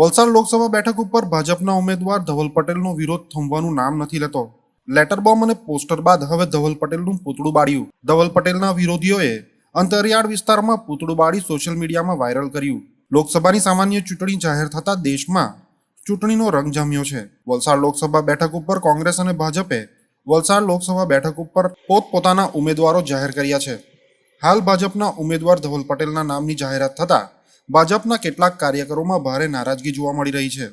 વલસાડ લોકસભા બેઠક ઉપર ભાજપના ઉમેદવાર ધવલ પટેલનો વિરોધ થંભવાનું નામ નથી લેતો. લેટર બોમ્બ અને પોસ્ટર બાદ હવે ધવલ પટેલનું પૂતળું બાળ્યું. ધવલ પટેલના વિરોધીઓએ અંતરિયાળ વિસ્તારમાં પૂતળું બાળી સોશિયલ મીડિયામાં વાયરલ કર્યું. લોકસભાની સામાન્ય ચૂંટણી જાહેર થતા દેશમાં ચૂંટણીનો રંગ જામ્યો છે. વલસાડ લોકસભા બેઠક ઉપર કોંગ્રેસ અને ભાજપે વલસાડ લોકસભા બેઠક ઉપર પોતપોતાના ઉમેદવારો જાહેર કર્યા છે. હાલ ભાજપના ઉમેદવાર ધવલ પટેલના નામની જાહેરાત થતાં ભાજપના કેટલાક કાર્યકરોમાં ભારે નારાજગી જોવા મળી રહી છે.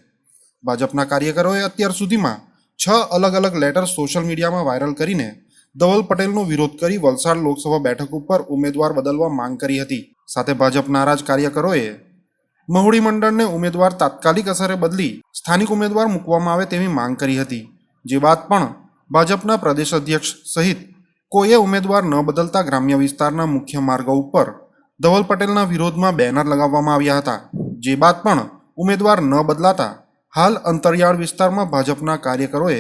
ભાજપના કાર્યકરોએ અત્યાર સુધીમાં છ અલગ અલગ લેટર સોશિયલ મીડિયામાં વાયરલ કરીને ધવલ પટેલનો વિરોધ કરી વલસાડ લોકસભા બેઠક ઉપર ઉમેદવાર બદલવા માંગ કરી હતી. સાથે ભાજપ નારાજ કાર્યકરોએ મહુડી મંડળને ઉમેદવાર તાત્કાલિક અસરે બદલી સ્થાનિક ઉમેદવાર મૂકવામાં આવે તેવી માંગ કરી હતી. જે બાદ પણ ભાજપના પ્રદેશ અધ્યક્ષ સહિત કોઈએ ઉમેદવાર ન બદલતા ગ્રામ્ય વિસ્તારના મુખ્ય માર્ગો ઉપર ધવલ પટેલના વિરોધમાં બેનર લગાવવામાં આવ્યા હતા. જે બાદ પણ ઉમેદવાર ન બદલાતા હાલ અંતરિયાળ વિસ્તારમાં ભાજપના કાર્યકરોએ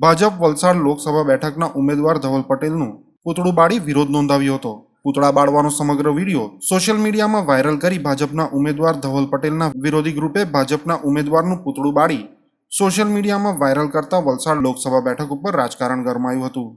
ભાજપ વલસાડ લોકસભા બેઠકના ઉમેદવાર ધવલ પટેલનું પૂતળું બાળી વિરોધ નોંધાવ્યો હતો. પૂતળા બાળવાનો સમગ્ર વીડિયો સોશિયલ મીડિયામાં વાયરલ કરી ભાજપના ઉમેદવાર ધવલ પટેલના વિરોધી ગ્રુપે ભાજપના ઉમેદવારનું પૂતળું બાળી સોશિયલ મીડિયામાં વાયરલ કરતા વલસાડ લોકસભા બેઠક ઉપર રાજકારણ ગરમાયું હતું.